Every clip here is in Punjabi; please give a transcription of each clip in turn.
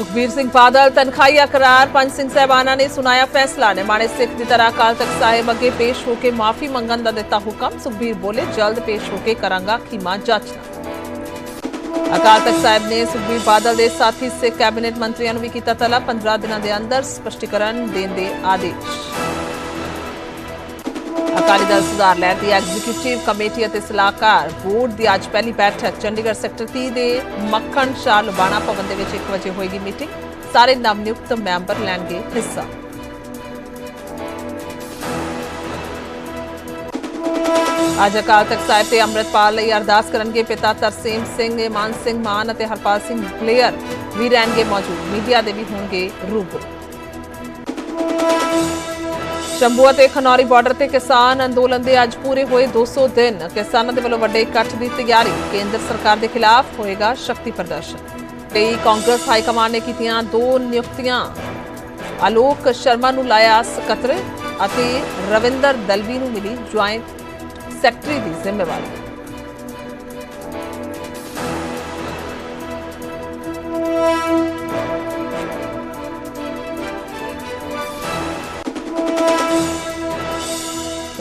ਸੁਖਬੀਰ ਸਿੰਘ ਬਾਦਲ ਤਨਖਾਹੀਆ ਕਰਾਰ ਪੰਜ ਸਿੰਘ ਸਹਿਬਾਨਾ ਨੇ ਸੁਣਾਇਆ ਫੈਸਲਾ। ਨਿਮਾਣੇ ਸਿੱਖ ਦੀ ਤਰ੍ਹਾਂ ਅਕਾਲ ਤਖਤ ਸਾਹਿਬ ਅੱਗੇ ਪੇਸ਼ ਹੋ ਕੇ ਮਾਫੀ ਮੰਗਣ ਦਾ ਦਿੱਤਾ ਹੁਕਮ। ਸੁਖਬੀਰ ਬੋਲੇ, ਜਲਦ ਪੇਸ਼ ਹੋ ਕੇ ਕਰਾਂਗਾ ਖੀਮਾ ਜਾਚਨਾ। ਅਕਾਲ ਤਖਤ ਸਾਹਿਬ ਨੇ ਸੁਖਬੀਰ ਬਾਦਲ ਦੇ ਸਾਥੀ ਸਿੱਖ ਕੈਬਨਿਟ ਮੰਤਰੀਆਂ ਨੂੰ ਵੀ ਕੀਤਾ ਤਲਬ 15 ਦਿਨਾਂ ਦੇ ਅੰਦਰ ਸਪਸ਼ਟੀਕਰਨ ਦੇਣ ਦੇ ਆਦੇਸ਼। ਅਕਾਲੀ ਦਲ ਸੁਧਾਰ ਲਹਿਰ ਦੀ ਐਗਜ਼ੀਕਿਊਟਿਵ ਕਮੇਟੀ ਅਤੇ ਸਲਾਹਕਾਰ ਬੋਰਡ ਦੀ ਅੱਜ ਪਹਿਲੀ ਬੈਠਕ, ਚੰਡੀਗੜ੍ਹ ਸੈਕਟਰ 30 ਦੇ ਮੱਖਣ ਸ਼ਾਹ ਲੁਬਾਣਾ ਭਵਨ ਦੇ ਵਿੱਚ 1 ਵਜੇ ਹੋਏਗੀ ਮੀਟਿੰਗ। ਸਾਰੇ ਨਵਨਿਯੁਕਤ ਮੈਂਬਰ ਲੈਣਗੇ ਹਿੱਸਾ। ਅੱਜ ਅਕਾਲ ਤਖਤ ਸਾਹਿਬ ਤੇ ਅੰਮ੍ਰਿਤਪਾਲ ਲਈ ਅਰਦਾਸ ਕਰਨਗੇ ਪਿਤਾ ਤਰਸੇਮ ਸਿੰਘ, ਮਾਨ ਸਿੰਘ, ਮਾਨ ਅਤੇ ਹਰਪਾਲ ਸਿੰਘ ਪਲੇਅਰ ਵੀ ਰਹਿਣਗੇ ਮੌਜੂਦ। ਮੀਡੀਆ ਦੇ ਵੀ ਹੋਣਗੇ ਰੂਬਰੂ। ਸ਼ੰਭੂ ਅਤੇ ਖਨੌਰੀ ਬਾਰਡਰ ਤੇ ਕਿਸਾਨ ਅੰਦੋਲਨ ਦੇ ਅੱਜ ਪੂਰੇ ਹੋਏ 200 ਦਿਨ। ਕਿਸਾਨਾਂ ਦੇ ਵੱਲੋਂ ਵੱਡੇ ਇਕੱਠ ਦੀ ਤਿਆਰੀ। ਕੇਂਦਰ ਸਰਕਾਰ ਦੇ ਖਿਲਾਫ ਹੋਏਗਾ ਸ਼ਕਤੀ ਪ੍ਰਦਰਸ਼ਨ। ਤੇ ਕਾਂਗਰਸ ਹਾਈ ਕਮਾਂਡ ਨੇ ਕੀਤੀਆਂ ਦੋ ਨਿਯੁਕਤੀਆਂ। ਅਲੋਕ ਸ਼ਰਮਾ ਨੂੰ ਲਾਇਆ ਸਕੱਤਰ ਅਤੇ ਰਵਿੰਦਰ ਦਲਵੀ ਨੂੰ ਮਿਲੀ ਜੁਆਇੰਟ ਸੈਕਟਰੀ ਦੀ ਜ਼ਿੰਮੇਵਾਰੀ।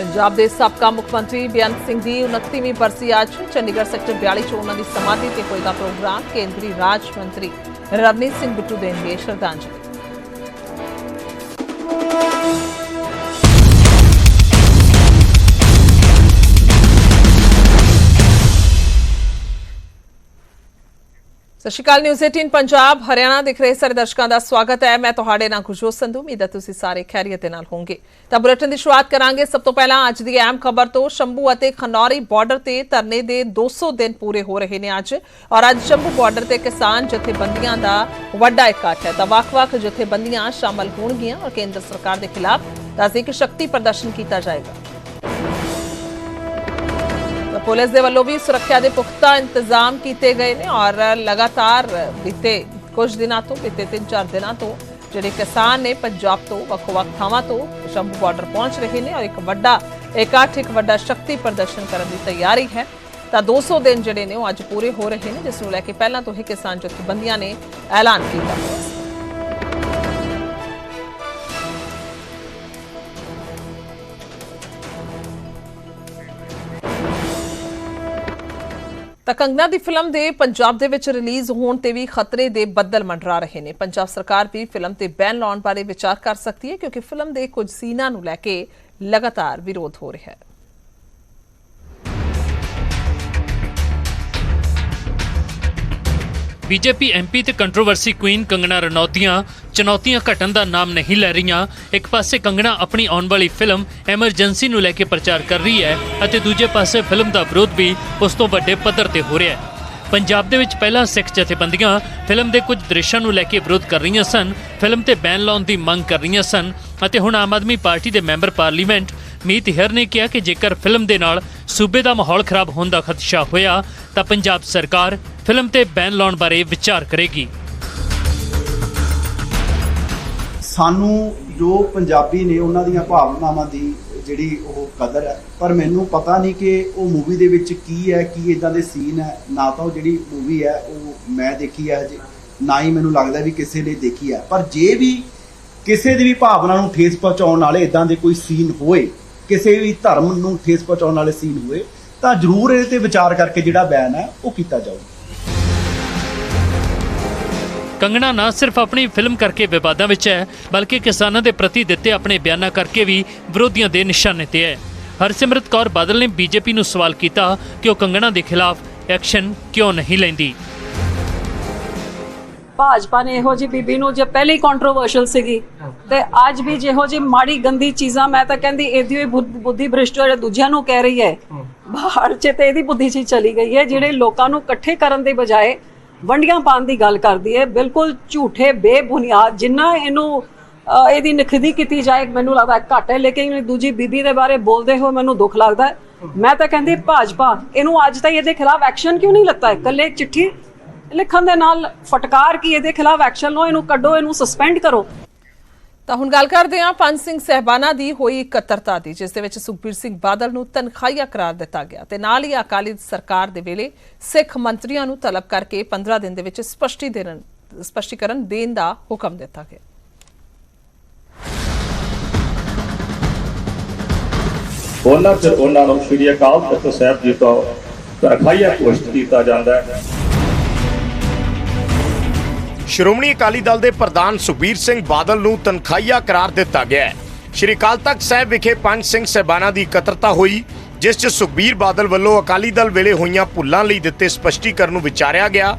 ਪੰਜਾਬ ਦੇ ਸਾਬਕਾ ਮੁੱਖ ਮੰਤਰੀ ਬੇਅੰਤ ਸਿੰਘ ਦੀ 29ਵੀਂ ਬਰਸੀ ਅੱਜ ਚੰਡੀਗੜ੍ਹ ਸੈਕਟਰ 42 ਚ ਉਹਨਾਂ ਦੀ ਸਮਾਧੀ ਤੇ ਹੋਏਗਾ ਪ੍ਰੋਗਰਾਮ ਕੇਂਦਰੀ ਰਾਜ ਮੰਤਰੀ ਰਵਨੀਤ ਸਿੰਘ ਬਿੱਟੂ ਦੇਣਗੇ ਸ਼ਰਧਾਂਜਲੀ। ਸਤਿ ਸ਼੍ਰੀ ਅਕਾਲ ਨਿਊਜ਼ 18 ਪੰਜਾਬ, ਹਰਿਆਣਾ ਦੇਖ ਰਹੇ ਸਾਰੇ ਦਰਸ਼ਕਾਂ ਦਾ ਸਵਾਗਤ ਹੈ। ਮੈਂ ਤੁਹਾਡੇ ਨਾਲ ਖੁਸ਼ੋ ਸੰਧੂ, ਉਮੀਦ ਹੈ ਤੁਸੀਂ ਸਾਰੇ ਖੈਰੀਅਤ ਦੇ ਨਾਲ ਹੋਵੋਗੇ। ਤਾਂ ਬੁਲੇਟਿਨ ਦੀ ਸ਼ੁਰੂਆਤ ਕਰਾਂਗੇ। ਸਭ ਤੋਂ ਪਹਿਲਾਂ ਅੱਜ ਦੀ ਅਹਿਮ ਖਬਰ ਤੋਂ ਸ਼ੰਭੂ ਅਤੇ ਖਨੌਰੀ ਬਾਰਡਰ ਤੇ ਧਰਨੇ ਦੇ 200 ਦਿਨ ਪੂਰੇ ਹੋ ਰਹੇ ਨੇ ਅੱਜ। ਔਰ ਅੱਜ ਸ਼ੰਭੂ ਬਾਰਡਰ ਤੇ ਕਿਸਾਨ ਜਥੇਬੰਦੀਆਂ ਦਾ ਵੱਡਾ ਇਕੱਠ ਹੈ। ਤਾਂ ਵੱਖ-ਵੱਖ ਜਥੇਬੰਦੀਆਂ ਸ਼ਾਮਲ ਹੋਣਗੀਆਂ ਔਰ ਕੇਂਦਰ ਸਰਕਾਰ ਦੇ ਖਿਲਾਫ ਦੱਸਦੇ ਕਿ ਸ਼ਕਤੀ ਪ੍ਰਦਰਸ਼ਨ ਕੀਤਾ ਜਾਏਗਾ। ਪੁਲਿਸ ਦੇ ਵੱਲੋਂ ਵੀ ਸੁਰੱਖਿਆ ਦੇ ਪੁਖਤਾ ਇੰਤਜ਼ਾਮ ਕੀਤੇ ਗਏ ਨੇ ਔਰ ਲਗਾਤਾਰ ਬੀਤੇ ਕੁਝ ਦਿਨਾਂ ਤੋਂ, ਬੀਤੇ 3-4 ਦਿਨਾਂ ਤੋਂ ਜਿਹੜੇ ਕਿਸਾਨ ਨੇ ਪੰਜਾਬ ਤੋਂ ਵੱਖ-ਵੱਖ ਥਾਵਾਂ ਤੋਂ ਸ਼ੰਭੂ ਬਾਰਡਰ ਪਹੁੰਚ ਰਹੇ ਨੇ ਔਰ ਇੱਕ ਵੱਡਾ ਇਕੱਠ ਇੱਕ ਵੱਡਾ ਸ਼ਕਤੀ ਪ੍ਰਦਰਸ਼ਨ ਕਰਨ ਦੀ ਤਿਆਰੀ ਹੈ। ਤਾਂ 200 ਦਿਨ ਜਿਹੜੇ ਨੇ ਉਹ ਅੱਜ ਪੂਰੇ ਹੋ ਰਹੇ ਨੇ, ਜਿਸ ਨੂੰ ਲੈ ਕੇ ਪਹਿਲਾਂ ਤੋਂ ਹੀ ਕਿਸਾਨ ਜਥੇਬੰਦੀਆਂ ਨੇ ਐਲਾਨ ਕੀਤਾ। ਹੋਇਆ ਤਾਂ ਕੰਗਨਾ ਦੀ ਫਿਲਮ ਦੇ ਪੰਜਾਬ ਦੇ ਵਿੱਚ ਰਿਲੀਜ਼ ਹੋਣ ਤੇ ਵੀ ਖਤਰੇ ਦੇ ਬੱਦਲ ਮੰਡਰਾ ਰਹੇ ਨੇ। ਪੰਜਾਬ ਸਰਕਾਰ ਵੀ ਫਿਲਮ ਤੇ ਬੈਨ ਲਾਉਣ ਬਾਰੇ ਵਿਚਾਰ ਕਰ ਸਕਦੀ ਹੈ, ਕਿਉਂਕਿ ਫਿਲਮ ਦੇ ਕੁਝ ਸੀਨਾਂ ਨੂੰ ਲੈ ਕੇ ਲਗਾਤਾਰ ਵਿਰੋਧ ਹੋ ਰਿਹਾ ਹੈ। ਬੀਜੇਪੀ ਐਮਪੀ ਤੇ ਕੰਟਰੋਵਰਸੀ ਕੁਈਨ ਕੰਗਣਾ ਰਣੌਤੀਆਂ ਚੁਣੌਤੀਆਂ ਘਟਣ ਦਾ ਨਾਮ ਨਹੀਂ ਲੈ ਰਹੀਆਂ। ਇੱਕ ਪਾਸੇ ਕੰਗਣਾ ਆਪਣੀ ਆਉਣ ਵਾਲੀ ਫਿਲਮ ਐਮਰਜੈਂਸੀ ਨੂੰ ਲੈ ਕੇ ਪ੍ਰਚਾਰ ਕਰ ਰਹੀ ਹੈ ਅਤੇ ਦੂਜੇ ਪਾਸੇ ਫਿਲਮ ਦਾ ਵਿਰੋਧ ਵੀ ਉਸ ਤੋਂ ਵੱਡੇ ਪੱਧਰ ਤੇ ਹੋ ਰਿਹਾ ਹੈ। ਪੰਜਾਬ ਦੇ ਵਿੱਚ ਪਹਿਲਾਂ ਸਿੱਖ ਜਥੇਬੰਦੀਆਂ ਫਿਲਮ ਦੇ ਕੁਝ ਦ੍ਰਿਸ਼ਾਂ ਨੂੰ ਲੈ ਕੇ ਵਿਰੋਧ ਕਰ ਰਹੀਆਂ ਸਨ, ਫਿਲਮ ਤੇ ਬੈਨ ਲਾਉਣ ਦੀ ਮੰਗ ਕਰ ਰਹੀਆਂ ਸਨ ਅਤੇ ਹੁਣ ਆਮ ਆਦਮੀ ਪਾਰਟੀ ਦੇ ਮੈਂਬਰ ਪਾਰਲੀਮੈਂਟ ਮੀਤ ਹਰ ਨੇ ਕਿਹਾ ਕਿ ਜੇਕਰ ਫਿਲਮ ਦੇ ਨਾਲ ਸੂਬੇ ਦਾ ਮਾਹੌਲ ਖਰਾਬ ਹੋਣ ਦਾ ਖਦਸ਼ਾ ਹੋਇਆ ਤਾਂ ਪੰਜਾਬ ਸਰਕਾਰ ਫਿਲਮ ਤੇ ਬੈਨ ਲਾਉਣ ਬਾਰੇ ਵਿਚਾਰ ਕਰੇਗੀ। ਸਾਨੂੰ ਜੋ ਪੰਜਾਬੀ ਨੇ ਉਹਨਾਂ ਦੀਆਂ ਭਾਵਨਾਵਾਂ ਦੀ ਜਿਹੜੀ ਉਹ ਕਦਰ ਹੈ, ਪਰ ਮੈਨੂੰ ਪਤਾ ਨਹੀਂ ਕਿ ਉਹ ਮੂਵੀ ਦੇ ਵਿੱਚ ਕੀ ਹੈ, ਕੀ ਇਦਾਂ ਦੇ ਸੀਨ ਹੈ। ਨਾ ਤਾਂ ਉਹ ਜਿਹੜੀ ਮੂਵੀ ਹੈ, ਉਹ ਮੈਂ ਦੇਖੀ ਹੈ ਹਜੇ, ਨਾ ਹੀ ਮੈਨੂੰ ਲੱਗਦਾ ਵੀ ਕਿਸੇ ਨੇ ਦੇਖੀ ਹੈ। ਪਰ ਜੇ ਵੀ ਕਿਸੇ ਦੀ ਵੀ ਭਾਵਨਾ ਨੂੰ ਠੇਸ ਪਹੁੰਚਾਉਣ ਵਾਲੇ ਇਦਾਂ ਦੇ ਕੋਈ ਸੀਨ ਹੋਏ, ਕਿਸੇ ਵੀ ਧਰਮ ਨੂੰ ਠੇਸ ਪਹੁੰਚਾਉਣ ਵਾਲੇ ਸੀਨ ਹੋਏ, ਤਾਂ ਜ਼ਰੂਰ ਇਹਦੇ ਤੇ ਵਿਚਾਰ ਕਰਕੇ ਜਿਹੜਾ ਬੈਨ ਹੈ, ਉਹ ਕੀਤਾ ਜਾਊਗਾ। ਕੰਗਣਾ ਨਾ ਸਿਰਫ ਆਪਣੀ ਫਿਲਮ ਕਰਕੇ ਵਿਵਾਦਾਂ ਵਿੱਚ ਹੈ ਬਲਕਿ ਕਿਸਾਨਾਂ ਦੇ ਪ੍ਰਤੀ ਦਿੱਤੇ ਆਪਣੇ ਬਿਆਨਾਂ ਕਰਕੇ ਵੀ ਵਿਰੋਧੀਆਂ ਦੇ ਨਿਸ਼ਾਨੇ ਤੇ ਹੈ। ਹਰਸਿਮਰਤ ਕੌਰ ਬਾਦਲ ਨੇ ਬੀਜੇਪੀ ਨੂੰ ਸਵਾਲ ਕੀਤਾ ਕਿ ਉਹ ਕੰਗਣਾ ਦੇ ਖਿਲਾਫ ਐਕਸ਼ਨ ਕਿਉਂ ਨਹੀਂ ਲੈਂਦੀ। ਭਾਜਪਾ ਨੇ ਇਹੋ ਜੀ ਬੀਬੀ ਨੂੰ ਜੇ ਪਹਿਲੇ ਹੀ ਕੰਟਰੋਵਰਸ਼ਲ ਸੀਗੀ ਤੇ ਅੱਜ ਵੀ ਜਿਹੋ ਜੀ ਮਾੜੀ ਗੰਦੀ ਚੀਜ਼ਾਂ ਮੈਂ ਤਾਂ ਕਹਿੰਦੀ ਇਹਦੀ ਹੋਈ ਬੁੱਧ- ਭ੍ਰਿਸ਼ਟ ਜਿਹੜੇ ਦੂਜਿਆਂ ਨੂੰ ਕਹਿ ਰਹੀ ਹੈ। ਬਾਹਰ ਚ ਤੇ ਇਹਦੀ ਬੁੱਧੀ ਚ ਚਲੀ ਗਈ ਹੈ ਜਿਹੜੇ ਲੋਕਾਂ ਨੂੰ ਇਕੱਠੇ ਕਰਨ ਦੇ ਬਜਾਏ ਵੰਡੀਆਂ ਪਾਉਣ ਦੀ ਗੱਲ ਕਰਦੀ ਹੈ। ਬਿਲਕੁਲ ਝੂਠੇ, ਬੇਬੁਨਿਆਦ, ਜਿੰਨਾ ਇਹਨੂੰ ਇਹਦੀ ਨਖਦੀ ਕੀਤੀ ਜਾਏ, ਮੈਨੂੰ ਲੱਗਦਾ ਘੱਟ ਹੈ, ਲੇਕਿਨ ਦੂਜੀ ਬੀਬੀ ਦੇ ਬਾਰੇ ਬੋਲਦੇ ਹੋਏ ਮੈਨੂੰ ਦੁੱਖ ਲੱਗਦਾ ਮੈਂ ਤਾਂ ਕਹਿੰਦੀ ਭਾਜਪਾ, ਇਹਨੂੰ ਅੱਜ ਤਾਈਂ ਇਹਦੇ ਖਿਲਾਫ ਐਕਸ਼ਨ ਕਿਉਂ ਨਹੀਂ ਲੱਤਾ? ਇਕੱਲੇ ਚਿੱਠੀ ਲਿਖਣ ਦੇ ਨਾਲ ਫਟਕਾਰ ਕੀ ਇਹਦੇ ਖਿਲਾਫ ਐਕਸ਼ਨ ਲਓ, ਇਹਨੂੰ ਕੱਢੋ, ਇਹਨੂੰ ਸਸਪੈਂਡ ਕਰੋ। ਤਾਂ ਹੁਣ ਗੱਲ ਕਰਦੇ ਹਾਂ ਪੰਜ ਸਿੰਘ ਸਹਿਬਾਨਾ ਦੀ ਹੋਈ ਇਕੱਤਰਤਾ ਦੀ, ਜਿਸ ਦੇ ਵਿੱਚ ਸੁਖਬੀਰ ਸਿੰਘ ਬਾਦਲ ਨੂੰ ਤਨਖਾਹੀਆ ਕਰਾਰ ਦਿੱਤਾ ਗਿਆ ਤੇ ਨਾਲ ਹੀ ਅਕਾਲੀ ਸਰਕਾਰ ਦੇ ਵੇਲੇ ਸਿੱਖ ਮੰਤਰੀਆਂ ਨੂੰ ਤਲਬ ਕਰਕੇ 15 ਦਿਨ ਦੇ ਵਿੱਚ ਸਪਸ਼ਟੀ ਦੇਣ, ਸਪਸ਼ਟੀਕਰਨ ਦੇਣ ਦਾ ਹੁਕਮ ਦਿੱਤਾ ਗਿਆ। ਉਹਨਾਂ ਚ ਉਹਨਾਂ ਨੂੰ ਸ਼੍ਰੀ ਅਕਾਲ ਤਖਤ ਸਾਹਿਬ ਜੀ ਤੋਂ ਤਰਖਾਈਆ ਘੋਸ਼ਿਤ ਕੀਤਾ ਜਾਂਦਾ ਹੈ। ਸ਼੍ਰੋਮਣੀ ਅਕਾਲੀ ਦਲ ਦੇ ਪ੍ਰਧਾਨ ਸੁਖਬੀਰ ਸਿੰਘ ਬਾਦਲ ਨੂੰ ਤਨਖਾਹੀਆ ਕਰਾਰ ਦਿੱਤਾ ਗਿਆ ਹੈ। ਸ਼੍ਰੀ ਅਕਾਲ ਤਖਤ ਸਾਹਿਬ ਵਿਖੇ ਪੰਜ ਸਿੰਘ ਸਹਿਬਾਨਾਂ ਦੀ ਇਕੱਤਰਤਾ ਹੋਈ, ਜਿਸ 'ਚ ਸੁਖਬੀਰ ਬਾਦਲ ਵੱਲੋਂ ਅਕਾਲੀ ਦਲ ਵੇਲੇ ਹੋਈਆਂ ਭੁੱਲਾਂ ਲਈ ਦਿੱਤੇ ਸਪਸ਼ਟੀਕਰਨ ਨੂੰ ਵਿਚਾਰਿਆ ਗਿਆ।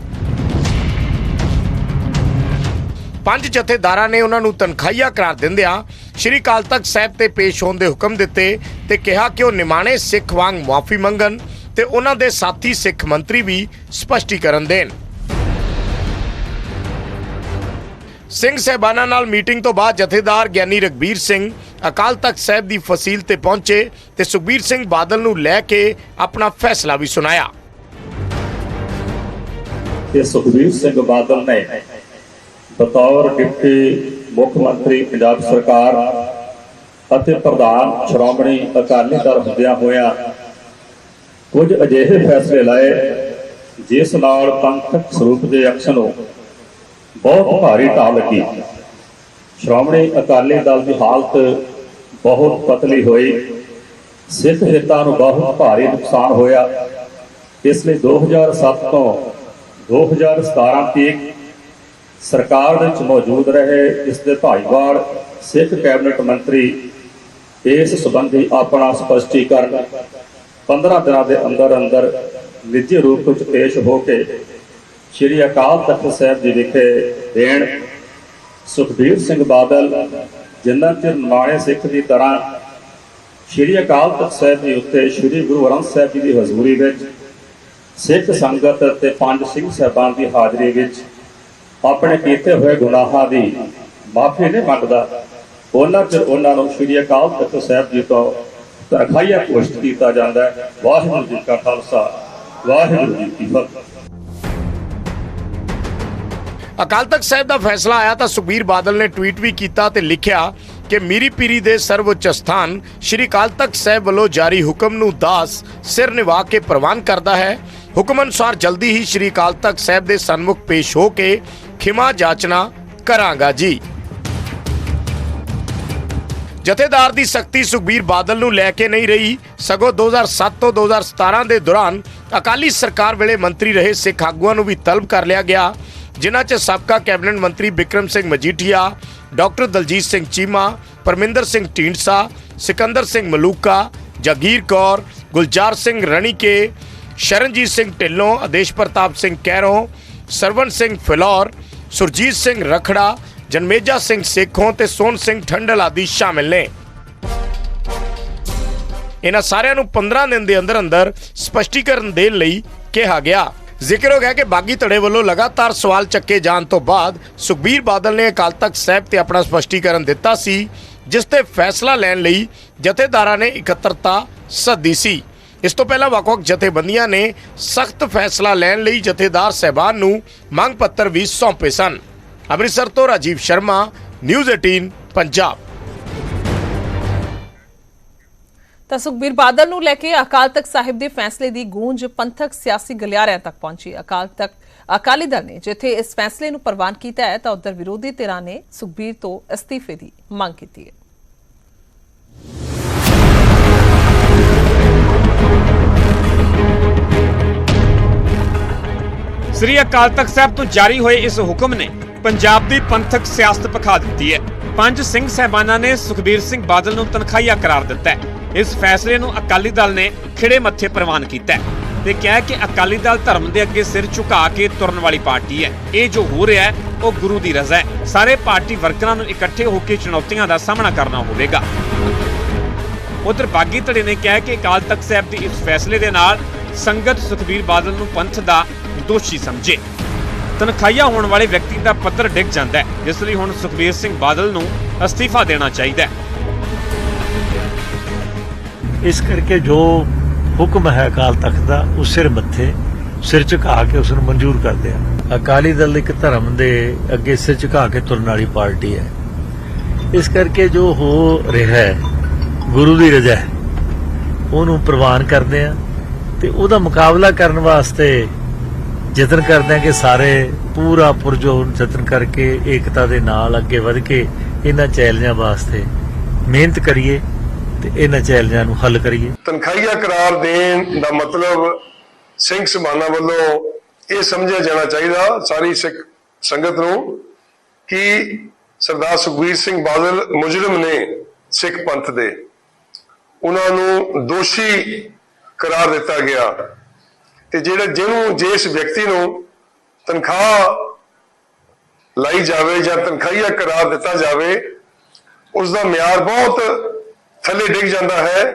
ਪੰਜ ਜਥੇਦਾਰਾਂ ਨੇ ਉਹਨਾਂ ਨੂੰ ਤਨਖਾਹੀਆ ਕਰਾਰ ਦਿੰਦਿਆਂ ਸ਼੍ਰੀ ਅਕਾਲ ਤਖਤ ਸਾਹਿਬ ਤੇ ਪੇਸ਼ ਹੋਣ ਦੇ ਹੁਕਮ ਦਿੱਤੇ ਤੇ ਕਿਹਾ ਕਿ ਉਹ ਨਿਮਾਣੇ ਸਿੱਖ ਵਾਂਗ ਮੁਆਫੀ ਮੰਗਣ ਤੇ ਉਹਨਾਂ ਦੇ ਸਾਥੀ ਸਿੱਖ ਮੰਤਰੀ ਵੀ ਸਪਸ਼ਟੀਕਰਨ ਦੇਣ। ਸਿੰਘ ਸਹਿਬਾਨਾਂ ਨਾਲ ਮੀਟਿੰਗ ਤੋਂ ਬਾਅਦ ਜਥੇਦਾਰ ਗਿਆਨੀ ਰਗਬੀਰ ਸਿੰਘ ਅਕਾਲ ਤਖਤ ਸਾਹਿਬ ਦੀ ਫਸੀਲ ਤੇ ਪਹੁੰਚੇ ਤੇ ਸੁਖਬੀਰ ਸਿੰਘ ਬਾਦਲ ਨੂੰ ਲੈ ਕੇ ਆਪਣਾ ਫੈਸਲਾ ਵੀ ਸੁਣਾਇਆ। ਕਿ ਸੁਖਬੀਰ ਸਿੰਘ ਬਾਦਲ ਨੇ ਬਤੌਰ ਡਿਪਟੀ ਮੁੱਖ ਮੰਤਰੀ ਪੰਜਾਬ ਸਰਕਾਰ ਅਤੇ ਪ੍ਰਧਾਨ ਸ਼੍ਰੋਮਣੀ ਅਕਾਲੀ ਦਲ ਹੁੰਦਿਆਂ ਹੋਇਆ ਕੁਝ ਅਜਿਹੇ ਫੈਸਲੇ ਲਾਏ, ਜਿਸ ਨਾਲ ਪੰਥਕ ਸਰੂਪ ਦੇ ਐਕਸ਼ਨ ਨੂੰ ਬਹੁਤ ਭਾਰੀ ਢਾਹ ਲੱਗੀ ਸ਼੍ਰੋਮਣੀ ਅਕਾਲੀ ਦਲ ਦੀ ਹਾਲਤ ਬਹੁਤ ਪਤਲੀ ਹੋਈ। ਸਿੱਖ ਹਿੱਤਾਂ ਨੂੰ ਬਹੁਤ ਭਾਰੀ ਨੁਕਸਾਨ ਹੋਇਆ। ਇਸ ਲਈ 2007 ਤੋਂ 2017 ਤੱਕ ਸਰਕਾਰ ਵਿੱਚ ਮੌਜੂਦ ਰਹੇ ਇਸ ਦੇ ਭਾਈਵਾਲ ਸਿੱਖ ਕੈਬਨਿਟ ਮੰਤਰੀ ਇਸ ਸੰਬੰਧੀ ਆਪਣਾ ਸਪਸ਼ਟੀਕਰਨ 15 ਦਿਨਾਂ ਦੇ ਅੰਦਰ ਅੰਦਰ ਨਿੱਜੀ ਰੂਪ ਵਿੱਚ ਪੇਸ਼ ਹੋ ਕੇ ਸ਼੍ਰੀ ਅਕਾਲ ਤਖਤ ਸਾਹਿਬ ਜੀ ਵਿਖੇ ਦੇਣ ਸੁਖਬੀਰ ਸਿੰਘ ਬਾਦਲ ਜਿੰਨਾ ਚਿਰ ਨਿਮਾਣੇ ਸਿੱਖ ਦੀ ਤਰ੍ਹਾਂ ਸ਼੍ਰੀ ਅਕਾਲ ਤਖਤ ਸਾਹਿਬ ਜੀ ਉੱਤੇ ਸ਼੍ਰੀ ਗੁਰੂ ਗ੍ਰੰਥ ਸਾਹਿਬ ਜੀ ਦੀ ਹਜ਼ੂਰੀ ਵਿੱਚ ਸਿੱਖ ਸੰਗਤ ਅਤੇ ਪੰਜ ਸਿੰਘ ਸਾਹਿਬਾਨ ਦੀ ਹਾਜ਼ਰੀ ਵਿੱਚ ਆਪਣੇ ਕੀਤੇ ਹੋਏ ਗੁਨਾਹਾਂ ਦੀ ਮਾਫੀ ਨਹੀਂ ਮੰਗਦਾ, ਉਹਨਾਂ ਚਿਰ ਉਹਨਾਂ ਨੂੰ ਸ਼੍ਰੀ ਅਕਾਲ ਤਖਤ ਸਾਹਿਬ ਜੀ ਤੋਂ ਤਰਖਾਈਆ ਘੋਸ਼ਿਤ ਕੀਤਾ ਜਾਂਦਾ ਹੈ। ਵਾਹਿਗੁਰੂ ਜੀ ਕਾ ਖਾਲਸਾ, ਵਾਹਿਗੁਰੂ ਜੀ ਕੀ ਫਤਿਹ। ਅਕਾਲ ਤਖਤ ਸਾਹਿਬ ਦਾ ਫੈਸਲਾ ਆਇਆ ਤਾਂ ਸੁਖਬੀਰ ਬਾਦਲ ਨੇ ਟਵੀਟ ਵੀ ਕੀਤਾ ਤੇ ਲਿਖਿਆ ਕਿ ਮੀਰੀ ਪੀਰੀ ਦੇ ਸਰਵਉੱਚ ਸਥਾਨ ਸ਼੍ਰੀ ਅਕਾਲ ਤਖਤ ਸਾਹਿਬ ਵੱਲੋਂ ਜਾਰੀ ਹੁਕਮ ਨੂੰ ਦਾਸ ਸਿਰ ਨਿਵਾ ਕੇ ਪ੍ਰਵਾਨ ਕਰਦਾ ਹੈ। ਹੁਕਮ ਅਨੁਸਾਰ ਜਲਦੀ ਹੀ ਸ਼੍ਰੀ ਅਕਾਲ ਤਖਤ ਸਾਹਿਬ ਦੇ ਸਨਮੁਖ ਪੇਸ਼ ਹੋ ਕੇ ਖਿਮਾ ਜਾਚਨਾ ਕਰਾਂਗਾ ਜੀ। ਜਥੇਦਾਰ ਦੀ ਸਖਤੀ ਸੁਖਬੀਰ ਬਾਦਲ ਨੂੰ ਲੈ ਕੇ ਨਹੀਂ ਰਹੀ। ਸਗੋਂ 2007 ਤੋਂ 2017 ਦੇ ਦੌਰਾਨ ਅਕਾਲੀ ਸਰਕਾਰ ਵੇਲੇ ਮੰਤਰੀ ਰਹੇ ਸਿੱਖ ਆਗੂਆਂ ਨੂੰ ਵੀ ਤਲਬ ਕਰ ਲਿਆ ਗਿਆ। ਜਿਨ੍ਹਾਂ 'ਚ ਸਾਬਕਾ ਕੈਬਨਿਟ ਮੰਤਰੀ ਬਿਕਰਮ ਸਿੰਘ ਮਜੀਠੀਆ, ਡਾਕਟਰ ਦਲਜੀਤ ਸਿੰਘ ਚੀਮਾ, ਪਰਮਿੰਦਰ ਸਿੰਘ ਢੀਂਡਸਾ, ਸਿਕੰਦਰ ਸਿੰਘ ਮਲੂਕਾ, ਜਗੀਰ ਕੌਰ, ਗੁਲਜ਼ਾਰ ਸਿੰਘ ਰਣੀਕੇ, ਸ਼ਰਨਜੀਤ ਸਿੰਘ ਢਿੱਲੋਂ, ਆਦੇਸ਼ ਪ੍ਰਤਾਪ ਸਿੰਘ ਕੈਰੋਂ ਸਰਵਨ ਸਿੰਘ ਫਿਲੌਰ, ਸੁਰਜੀਤ ਸਿੰਘ ਰਖੜਾ, ਜਨਮੇਜਾ ਸਿੰਘ ਸੇਖੋਂ ਤੇ ਸੋਨ ਸਿੰਘ ਠੰਡਲ ਆਦਿ ਸ਼ਾਮਿਲ ਨੇ। ਇਹਨਾਂ ਸਾਰਿਆਂ ਨੂੰ 15 ਦਿਨ ਦੇ ਅੰਦਰ ਅੰਦਰ ਸਪਸ਼ਟੀਕਰਨ ਦੇਣ ਲਈ ਕਿਹਾ ਗਿਆ। ਜ਼ਿਕਰ ਹੋ ਗਿਆ ਕਿ ਬਾਗੀ ਧੜੇ ਵੱਲੋਂ ਲਗਾਤਾਰ ਸਵਾਲ ਚੱਕੇ ਜਾਣ ਤੋਂ ਬਾਅਦ ਸੁਖਬੀਰ ਬਾਦਲ ਨੇ ਅਕਾਲ ਤਖਤ ਸਾਹਿਬ ਤੇ ਆਪਣਾ ਸਪਸ਼ਟੀਕਰਨ ਦਿੱਤਾ ਸੀ, ਜਿਸ ਤੇ ਫੈਸਲਾ ਲੈਣ ਲਈ ਜਥੇਦਾਰਾਂ ਨੇ ਇਕੱਤਰਤਾ ਸੱਦੀ ਸੀ। ਇਸ ਤੋਂ ਪਹਿਲਾਂ ਵੱਖ-ਵੱਖ ਜਥੇਬੰਦੀਆਂ ਨੇ ਸਖਤ ਫੈਸਲਾ ਲੈਣ ਲਈ ਜਥੇਦਾਰ ਸਹਿਬਾਨ ਨੂੰ ਮੰਗ ਪੱਤਰ ਵੀ ਸੌਂਪੇ ਸਨ। ਅੰਮ੍ਰਿਤਸਰ ਤੋਂ ਰਾਜੀਵ ਸ਼ਰਮਾ, ਨਿਊਜ਼ 18 ਪੰਜਾਬ। ਤਾਂ ਸੁਖਬੀਰ ਬਾਦਲ ਨੂੰ ਲੈ ਕੇ ਅਕਾਲ ਤਖਤ ਸਾਹਿਬ ਦੇ ਫੈਸਲੇ ਦੀ ਗੂੰਜ ਪੰਥਕ ਸਿਆਸੀ ਗਲਿਆਰਿਆਂ ਤੱਕ ਪਹੁੰਚੀ। ਅਕਾਲ ਤਖਤ, ਅਕਾਲੀ ਦਲ ਨੇ ਜਿੱਥੇ ਇਸ ਫੈਸਲੇ ਨੂੰ ਪ੍ਰਵਾਨ ਕੀਤਾ ਹੈ, ਤਾਂ ਉਧਰ ਵਿਰੋਧੀ ਧਿਰਾਂ ਨੇ ਸੁਖਬੀਰ ਤੋਂ ਅਸਤੀਫੇ ਦੀ ਮੰਗ ਕੀਤੀ ਹੈ। ਸ੍ਰੀ ਅਕਾਲ ਤਖਤ ਸਾਹਿਬ ਤੋਂ ਜਾਰੀ ਹੋਏ ਇਸ ਹੁਕਮ ਨੇ ਪੰਜਾਬ ਦੀ ਪੰਥਕ ਸਿਆਸਤ ਪਖਾ ਦਿੱਤੀ ਹੈ। ਪੰਜ ਸਿੰਘ ਸਹਿਬਾਨਾਂ ਨੇ ਸੁਖਬੀਰ ਸਿੰਘ ਬਾਦਲ ਨੂੰ ਤਨਖਾਹੀਆ ਕਰਾਰ ਦਿੱਤਾ ਹੈ। ਇਸ ਫੈਸਲੇ ਨੂੰ ਅਕਾਲੀ ਦਲ ਨੇ ਖਿੜੇ ਮੱਥੇ ਪ੍ਰਵਾਨ ਕੀਤਾ ਹੈ ਤੇ ਕਿਹਾ ਕਿ ਅਕਾਲੀ ਦਲ ਧਰਮ ਦੇ ਅੱਗੇ ਸਿਰ ਝੁਕਾ ਕੇ ਤੁਰਨ ਵਾਲੀ ਪਾਰਟੀ ਹੈ। ਇਹ ਜੋ ਹੋ ਰਿਹਾ ਹੈ, ਉਹ ਗੁਰੂ ਦੀ ਰਜ਼ਾ ਹੈ। ਸਾਰੇ ਪਾਰਟੀ ਵਰਕਰਾਂ ਨੂੰ ਇਕੱਠੇ ਹੋ ਕੇ ਚੁਣੌਤੀਆਂ ਦਾ ਸਾਹਮਣਾ ਕਰਨਾ ਹੋਵੇਗਾ। ਉਧਰ ਬਾਗੀ ਧੜੇ ਨੇ ਕਿਹਾ ਕਿ ਅਕਾਲ ਤਖਤ ਸਾਹਿਬ ਦੇ ਇਸ ਫੈਸਲੇ ਦੇ ਨਾਲ ਸੰਗਤ ਸੁਖਬੀਰ ਬਾਦਲ ਨੂੰ ਪੰਥ ਦਾ ਦੋਸ਼ੀ ਸਮਝੇ। ਤਨਖਾਹੀਆ ਹੋਣ ਵਾਲੇ ਵਿਅਕਤੀ ਦਾ ਪੱਤਰ ਡਿੱਗ ਜਾਂਦਾ ਹੈ, ਜਿਸ ਲਈ ਹੁਣ ਸੁਖਬੀਰ ਸਿੰਘ ਬਾਦਲ ਨੂੰ ਅਸਤੀਫਾ ਦੇਣਾ ਚਾਹੀਦਾ ਹੈ। ਇਸ ਕਰਕੇ ਜੋ ਹੁਕਮ ਹੈ ਅਕਾਲ ਤਖਤ ਦਾ, ਉਹ ਸਿਰ ਮੱਥੇ, ਸਿਰ ਝੁਕਾ ਕੇ ਉਸ ਨੂੰ ਮਨਜ਼ੂਰ ਕਰਦੇ ਆ ਅਕਾਲੀ ਦਲ ਇੱਕ ਧਰਮ ਦੇ ਅੱਗੇ ਸਿਰ ਝੁਕਾ ਕੇ ਤੁਰਨ ਵਾਲੀ ਪਾਰਟੀ ਹੈ। ਇਸ ਕਰਕੇ ਜੋ ਹੋ ਰਿਹਾ ਹੈ, ਗੁਰੂ ਦੀ ਰਜ਼ਾ ਉਹਨੂੰ ਪ੍ਰਵਾਨ ਕਰਦੇ ਆ ਤੇ ਉਹਦਾ ਮੁਕਾਬਲਾ ਕਰਨ ਵਾਸਤੇ ਯਤਨ ਕਰਦੇ ਆ ਕਿ ਸਾਰੇ ਪੂਰਾ ਪੁਰਜੋਰ ਯਤਨ ਕਰਕੇ ਏਕਤਾ ਦੇ ਨਾਲ ਅੱਗੇ ਵਧ ਕੇ ਇਹਨਾਂ ਚੈਲੰਜਾਂ ਵਾਸਤੇ ਮਿਹਨਤ ਕਰੀਏ। ਤੇ ਇਹਨਾਂ ਚੈਲੰਜਾਂ ਨੂੰ ਹੱਲ ਕਰੀਏ। ਤਨਖਾਹੀਆ ਕਰਾਰ ਦੇਣ ਦਾ ਮਤਲਬ ਸਿੰਘ ਸਮਾਨਾ ਵੱਲੋਂ ਇਹ ਸਮਝਿਆ ਜਾਣਾ ਚਾਹੀਦਾ ਸਾਰੀ ਸਿੱਖ ਸੰਗਤ ਨੂੰ ਕਿ ਸਰਦਾਰ ਸੁਖਬੀਰ ਸਿੰਘ ਬਾਦਲ ਮੁਜਰਮ ਨੇ ਸਿੱਖ ਪੰਥ ਦੇ। ਉਹਨਾਂ ਨੂੰ ਦੋਸ਼ੀ ਕਰਾਰ ਦਿੱਤਾ ਗਿਆ। ਤੇ ਜਿਹੜਾ ਜਿਹਨੂੰ ਜਿਸ ਵਿਅਕਤੀ ਨੂੰ ਤਨਖਾਹ ਲਾਈ ਜਾਵੇ ਜਾਂ ਤਨਖਾਹੀਆ ਕਰਾਰ ਦਿੱਤਾ ਜਾਵੇ ਉਸ ਦਾ ਮਿਆਰ ਬਹੁਤ ਥੱਲੇ ਡਿੱਗ ਜਾਂਦਾ ਹੈ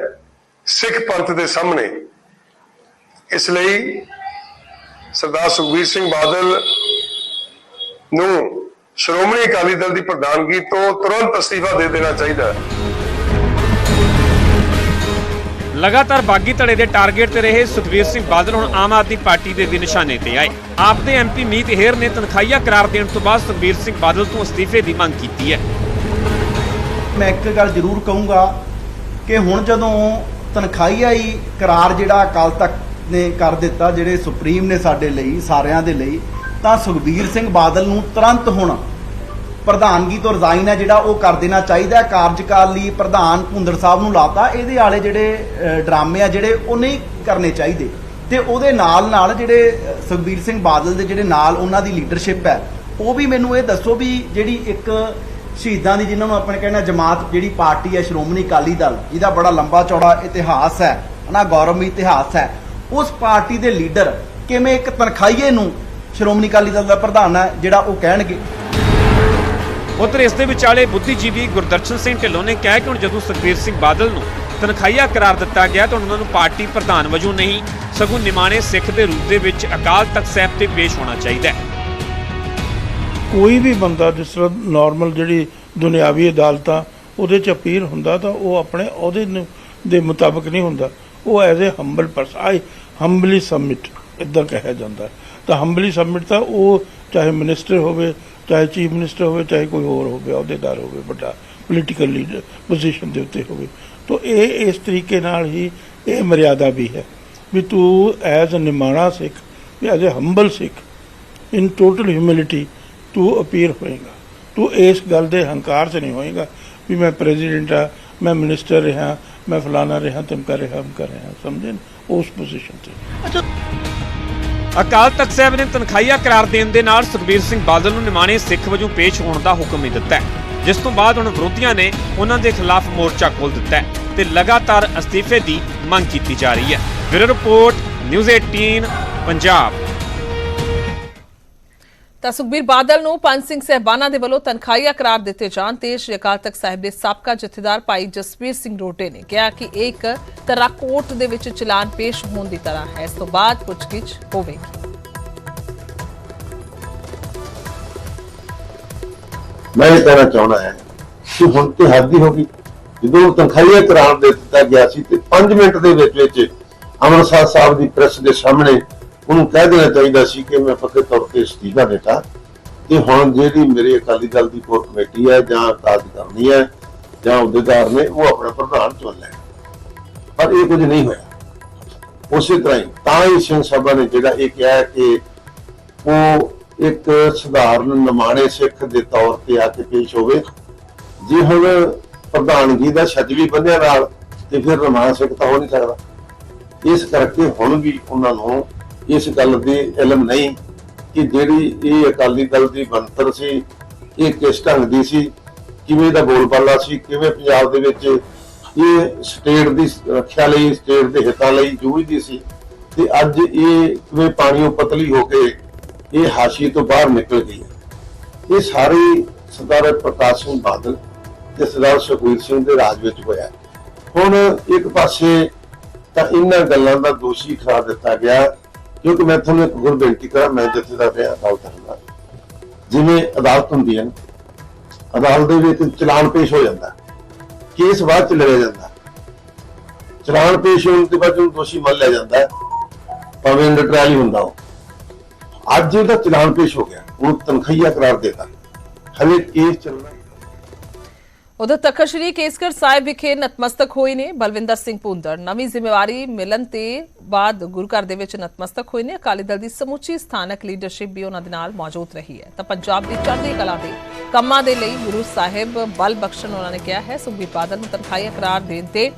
ਸਿੱਖ ਪੰਥ ਦੇ ਸਾਹਮਣੇ। ਇਸ ਲਈ ਸਰਦਾਰ ਸੁਖਬੀਰ ਸਿੰਘ ਬਾਦਲ ਨੂੰ ਸ਼੍ਰੋਮਣੀ ਅਕਾਲੀ ਦਲ ਦੀ ਪ੍ਰਧਾਨਗੀ ਤੋਂ ਤੁਰੰਤ ਅਸਤੀਫਾ ਦੇ ਦੇਣਾ ਚਾਹੀਦਾ ਹੈ। ਲਗਾਤਾਰ ਬਾਗੀ ਧੜੇ ਦੇ ਟਾਰਗੇਟ ਤੇ ਰਹੇ ਸੁਖਬੀਰ ਸਿੰਘ ਬਾਦਲ ਹੁਣ ਆਮ ਆਦਮੀ ਪਾਰਟੀ ਦੇ ਵੀ ਨਿਸ਼ਾਨੇ ਤੇ ਆਏ। ਆਪ ਦੇ ਐਮਪੀ ਮੀਤ ਹੇਰ ਨੇ ਤਨਖਾਹੀਆ ਕਰਾਰ ਦੇਣ ਤੋਂ ਬਾਅਦ ਸੁਖਬੀਰ ਸਿੰਘ ਬਾਦਲ ਤੋਂ ਅਸਤੀਫੇ ਦੀ ਮੰਗ ਕੀਤੀ ਹੈ। ਮੈਂ ਇੱਕ ਗੱਲ ਜ਼ਰੂਰ ਕਹੂੰਗਾ ਕਿ ਹੁਣ ਜਦੋਂ ਤਨਖਾਹੀਆ ਹੀ ਕਰਾਰ ਜਿਹੜਾ ਅਕਾਲ ਤਖਤ ਨੇ ਕਰ ਦਿੱਤਾ, ਜਿਹੜੇ ਸੁਪਰੀਮ ਨੇ ਸਾਡੇ ਲਈ, ਸਾਰਿਆਂ ਦੇ ਲਈ, ਤਾਂ ਸੁਖਬੀਰ ਸਿੰਘ ਬਾਦਲ ਨੂੰ ਤੁਰੰਤ ਹੁਣ ਪ੍ਰਧਾਨਗੀ ਤੋਂ ਰਿਜ਼ਾਈਨ ਹੈ ਜਿਹੜਾ ਉਹ ਕਰ ਦੇਣਾ ਚਾਹੀਦਾ ਹੈ। ਕਾਰਜਕਾਲੀ ਪ੍ਰਧਾਨ ਭੁੰਦੜ ਸਾਹਿਬ ਨੂੰ ਲਾਤਾ। ਇਹਦੇ ਵਾਲੇ ਜਿਹੜੇ ਡਰਾਮੇ ਆ ਜਿਹੜੇ ਉਹ ਨਹੀਂ ਕਰਨੇ ਚਾਹੀਦੇ। ਤੇ ਉਹਦੇ ਨਾਲ ਨਾਲ ਜਿਹੜੇ ਸੁਖਬੀਰ ਸਿੰਘ ਬਾਦਲ ਦੇ ਜਿਹੜੇ ਨਾਲ ਉਹਨਾਂ ਦੀ ਲੀਡਰਸ਼ਿਪ ਹੈ, ਉਹ ਵੀ ਮੈਨੂੰ ਇਹ ਦੱਸੋ ਵੀ ਜਿਹੜੀ ਇੱਕ ਸ਼ਹੀਦਾਂ ਦੀ ਜਿਨ੍ਹਾਂ ਨੂੰ ਆਪਣੇ ਕਹਿੰਦੇ ਜਮਾਤ, ਜਿਹੜੀ ਪਾਰਟੀ ਹੈ ਸ਼੍ਰੋਮਣੀ ਅਕਾਲੀ ਦਲ ਜਿਹਦਾ ਬੜਾ ਲੰਬਾ ਚੌੜਾ ਇਤਿਹਾਸ ਹੈ, ਹਨਾ ਗੌਰਵਮਈ ਇਤਿਹਾਸ ਹੈ। ਉਸ ਪਾਰਟੀ ਦੇ ਲੀਡਰ ਕਿਵੇਂ ਇੱਕ ਤਨਖਾਈਏ ਨੂੰ ਸ਼੍ਰੋਮਣੀ ਅਕਾਲੀ ਦਲ ਦਾ ਪ੍ਰਧਾਨ ਹੈ, ਜਿਹੜਾ ਉਹ ਕਹਿਣਗੇ? ਉਧਰ ਇਸ ਦੇ ਵਿਚਾਲੇ ਬੁੱਧੀਜੀਵੀ ਗੁਰਦਰਸ਼ਨ ਸਿੰਘ ਢਿੱਲੋਂ ਨੇ ਕਿਹਾ ਕਿ ਹੁਣ ਜਦੋਂ ਸੁਖਬੀਰ ਸਿੰਘ ਬਾਦਲ ਨੂੰ ਤਨਖਾਹੀਆ ਕਰਾਰ ਦਿੱਤਾ ਗਿਆ ਤਾਂ ਉਹਨਾਂ ਨੂੰ ਪਾਰਟੀ ਪ੍ਰਧਾਨ ਵਜੋਂ ਨਹੀਂ, ਸਗੋਂ ਨਿਮਾਣੇ ਸਿੱਖ ਦੇ ਰੂਪ ਦੇ ਵਿੱਚ ਅਕਾਲ ਤਖਤ ਸਾਹਿਬ ਤੇ ਪੇਸ਼ ਹੋਣਾ ਚਾਹੀਦਾ ਹੈ। ਕੋਈ ਵੀ ਬੰਦਾ ਜਿਸ ਤਰ੍ਹਾਂ ਨਾਰਮਲ ਜਿਹੜੀ ਦੁਨਿਆਵੀ ਅਦਾਲਤਾਂ, ਉਹਦੇ ਚ ਅਪੀਲ ਹੁੰਦਾ ਤਾਂ ਉਹ ਆਪਣੇ ਅਹੁਦੇ ਨੂੰ, ਦੇ ਮੁਤਾਬਕ ਨਹੀਂ ਹੁੰਦਾ। ਉਹ as a humble person I humbly submit ਇਦਾਂ ਕਿਹਾ ਜਾਂਦਾ। ਤਾਂ ਹੰਬਲੀ ਸਬਮਿਟ ਤਾਂ ਉਹ ਚਾਹੇ ਮਿਨਿਸਟਰ ਹੋਵੇ, ਚਾਹੇ ਚੀਫ ਮਿਨਿਸਟਰ ਹੋਵੇ, ਚਾਹੇ ਕੋਈ ਹੋਰ ਹੋਵੇ, ਅਹੁਦੇਦਾਰ ਹੋਵੇ, ਵੱਡਾ ਪੋਲੀਟੀਕਲ ਲੀਡਰ ਪੋਜੀਸ਼ਨ ਦੇ ਉੱਤੇ ਹੋਵੇ। ਤਾਂ ਇਹ ਇਸ ਤਰੀਕੇ ਨਾਲ ਹੀ ਇਹ ਮਰਿਆਦਾ ਵੀ ਹੈ ਵੀ ਤੂੰ ਐਜ਼ ਅ ਨਿਮਾਣਾ ਸਿੱਖ, ਵੀ as a humble Sikh in total humility ਤੂੰ ਅਪੀਅਰ ਹੋਏਗਾ। ਤੂੰ ਇਸ ਗੱਲ ਦੇ ਹੰਕਾਰ 'ਚ ਨਹੀਂ ਹੋਏਗਾ ਵੀ ਮੈਂ ਪ੍ਰੈਜ਼ੀਡੈਂਟ ਆ ਮੈਂ ਮਿਨਿਸਟਰ ਰਿਹਾ, ਮੈਂ ਫਲਾਣਾ ਰਿਹਾ ਤੁਮ ਰਿਹਾ ਹਮ ਕਰ ਰਿਹਾ। ਸਮਝੇ ਉਸ ਪੋਜੀਸ਼ਨ ਤੇ। ਅਕਾਲ ਤਖਤ ਸਾਹਿਬ ਨੇ ਤਨਖਾਹੀਆ ਕਰਾਰ ਦੇਣ ਦੇ ਨਾਲ ਸੁਖਬੀਰ ਸਿੰਘ ਬਾਦਲ ਨੂੰ ਨਿਮਾਣੇ ਸਿੱਖ ਵਜੋਂ ਪੇਸ਼ ਹੋਣ ਦਾ ਹੁਕਮ ਹੀ ਦਿੱਤਾ ਹੈ। ਜਿਸ ਤੋਂ ਬਾਅਦ ਹੁਣ ਵਿਰੋਧੀਆਂ ਨੇ ਉਹਨਾਂ ਦੇ ਖਿਲਾਫ ਮੋਰਚਾ ਖੋਲ ਦਿੱਤਾ ਹੈ ਤੇ ਲਗਾਤਾਰ ਅਸਤੀਫੇ ਦੀ ਮੰਗ ਕੀਤੀ ਜਾ ਰਹੀ ਹੈ। Bureau report, news 18 Punjab. ਤਾਂ ਸੁਖਬੀਰ ਬਾਦਲ ਨੂੰ ਪੰਜ ਸਿੰਘ ਸਹਿਬਾਨਾਂ ਦੇ ਵੱਲੋਂ ਤਨਖਾਹੀਆ ਕਰਾਰ ਦਿੱਤੇ ਜਾਣ ਤੇ ਸ਼੍ਰੀ ਅਕਾਲ ਤਖਤ ਸਾਹਿਬ ਦੇ ਸਾਬਕਾ ਜਥੇਦਾਰ ਭਾਈ ਜਸਵੀਰ ਸਿੰਘ ਰੋਟੇ ਨੇ ਕਿਹਾ ਕਿ ਇਹ ਇੱਕ ਤਰ੍ਹਾਂ ਕੋਰਟ ਦੇ ਵਿੱਚ ਚਲਾਨ ਪੇਸ਼ ਹੋਣ ਦੀ ਤਰ੍ਹਾਂ ਹੈ। ਇਸ ਤੋਂ ਬਾਅਦ ਪੁੱਛਗਿੱਛ ਹੋਵੇਗੀ। ਮੈਂ ਇਹ ਕਹਿਣਾ ਚਾਹੁੰਦਾ ਹਾਂ ਕਿ ਹੁਣ ਤੇ ਹੱਦ ਹੋ ਗਈ। ਜਦੋਂ ਤਨਖਾਹੀਆ ਕਰਾਰ ਦੇ ਦਿੱਤਾ ਗਿਆ ਸੀ ਤੇ 5 ਮਿੰਟ ਦੇ ਵਿੱਚ ਵਿੱਚ ਅੰਮ੍ਰਿਤਸਰ ਸਾਹਿਬ ਦੀ ਪ੍ਰੈਸ ਦੇ ਸਾਹਮਣੇ ਉਹਨੂੰ ਕਹਿ ਦੇਣਾ ਚਾਹੀਦਾ ਸੀ ਕਿ ਮੈਂ ਪੱਕੇ ਤੌਰ ਤੇ ਅਸਤੀਫਾ ਦਿੱਤਾ ਤੇ ਹੁਣ ਜਿਹੜੀ ਮੇਰੇ ਅਕਾਲੀ ਦਲ ਦੀ ਕੋਰ ਕਮੇਟੀ ਹੈ ਜਾਂ ਕਾਜ ਕਰਨੀ ਹੈ ਜਾਂ ਅਹੁਦੇਦਾਰ ਨੇ, ਉਹ ਆਪਣਾ ਪ੍ਰਧਾਨ ਚੁਣ ਲੈਣ। ਪਰ ਇਹ ਕੁਝ ਨਹੀਂ ਹੋਇਆ। ਉਸੇ ਤਰ੍ਹਾਂ ਹੀ ਤਾਂ ਹੀ ਸਿੰਘ ਸਭਾ ਨੇ ਜਿਹੜਾ ਇਹ ਕਿਹਾ ਕਿ ਉਹ ਇੱਕ ਸਧਾਰਨ ਨਿਮਾਣੇ ਸਿੱਖ ਦੇ ਤੌਰ ਤੇ ਆ ਕੇ ਪੇਸ਼ ਹੋਵੇ। ਜੇ ਹੁਣ ਪ੍ਰਧਾਨਗੀ ਦਾ ਛੱਜ ਵੀ ਬੰਨਿਆ ਨਾਲ ਤੇ ਫਿਰ ਨਿਮਾਣਾ ਸਿੱਖ ਤਾਂ ਹੋ ਨਹੀਂ ਸਕਦਾ। ਇਸ ਕਰਕੇ ਹੁਣ ਵੀ ਉਹਨਾਂ ਨੂੰ ਇਸ ਗੱਲ ਦੀ ਇਲਮ ਨਹੀਂ ਕਿ ਜਿਹੜੀ ਇਹ ਅਕਾਲੀ ਦਲ ਦੀ ਬਣਤਰ ਸੀ, ਇਹ ਕਿਸ ਢੰਗ ਦੀ ਸੀ, ਕਿਵੇਂ ਦਾ ਬੋਲਬਾਲਾ ਸੀ, ਕਿਵੇਂ ਪੰਜਾਬ ਦੇ ਵਿੱਚ ਇਹ ਸਟੇਟ ਦੀ ਰੱਖਿਆ ਲਈ, ਸਟੇਟ ਦੇ ਹਿੱਤਾਂ ਲਈ ਜੂਝਦੀ ਸੀ। ਤੇ ਅੱਜ ਇਹ ਕਿਵੇਂ ਪਾਣੀੋਂ ਪਤਲੀ ਹੋ ਕੇ ਇਹ ਹਾਸ਼ੀ ਤੋਂ ਬਾਹਰ ਨਿਕਲ ਗਈ ਇਹ ਸਾਰੀ ਸਰਦਾਰ ਪ੍ਰਕਾਸ਼ ਸਿੰਘ ਬਾਦਲ ਤੇ ਸਰਦਾਰ ਸੁਖਬੀਰ ਸਿੰਘ ਦੇ ਰਾਜ ਵਿੱਚ ਹੋਇਆ। ਹੁਣ ਇੱਕ ਪਾਸੇ ਤਾਂ ਇਹਨਾਂ ਗੱਲਾਂ ਦਾ ਦੋਸ਼ੀ ਖਰਾ ਦਿੱਤਾ ਗਿਆ ਕਿਉਂਕਿ ਮੈਂ ਤੁਹਾਨੂੰ ਇੱਕ ਗੁਰ ਬੇਨਤੀ ਕਰਾਂ, ਮੈਂ ਜਿੱਥੇ ਦਾ ਰਿਹਾ ਅਦਾਲਤ ਹੁੰਦਾ ਜਿਵੇਂ ਅਦਾਲਤ ਹੁੰਦੀ ਹੈ ਅਦਾਲਤ ਦੇ ਵਿੱਚ ਚਲਾਨ ਪੇਸ਼ ਹੋ ਜਾਂਦਾ ਕੇਸ ਬਾਅਦ ਚ ਲੜਿਆ ਜਾਂਦਾ ਚਲਾਨ ਪੇਸ਼ ਹੋਣ ਤੋਂ ਬਾਅਦ ਉਹਨੂੰ ਦੋਸ਼ੀ ਮੰਨ ਲਿਆ ਜਾਂਦਾ ਭਾਵੇਂ ਅੰਡਰ ਹੀ ਹੁੰਦਾ ਉਹ ਅੱਜ ਉਹਦਾ ਚਲਾਨ ਪੇਸ਼ ਹੋ ਗਿਆ ਉਹ ਤਨਖਈਆ ਕਰਾਰ ਦੇਤਾ ਹਲੇ ਕੇਸ ਚੱਲਣਾ ਉਧਰ ਤਖਤ ਸ੍ਰੀ ਕੇਸਗੜ੍ਹ ਸਾਹਿਬ ਵਿਖੇ ਨਤਮਸਤਕ ਹੋਏ ਨੇ। ਬਲਵਿੰਦਰ ਸਿੰਘ ਭੁੰਦੜ, ਨਵੀਂ ਜ਼ਿੰਮੇਵਾਰੀ ਮਿਲਣ ਤੇ ਬਾਅਦ ਗੁਰੂ ਘਰ ਦੇ ਵਿੱਚ ਨਤਮਸਤਕ ਹੋਏ ਨੇ। ਅਕਾਲੀ ਦਲ ਦੀ ਸਮੁੱਚੀ ਸਥਾਨਕ ਲੀਡਰਸ਼ਿਪ ਵੀ ਉਹਨਾਂ ਦੇ ਨਾਲ ਮੌਜੂਦ ਰਹੀ ਹੈ। ਤਾਂ ਪੰਜਾਬ ਦੀ ਚੜ੍ਹਦੀ ਕਲਾ ਦੇ ਕੰਮਾਂ ਦੇ ਲਈ ਗੁਰੂ ਸਾਹਿਬ ਬਲ ਬਖਸ਼ਣ ਉਹਨਾਂ ਨੇ ਕਿਹਾ ਹੈ। ਸੁਖਬੀਰ ਬਾਦਲ ਨੂੰ ਤਨਖਾਹੀਆ ਕਰਾਰ ਦੇਣ ਤੇ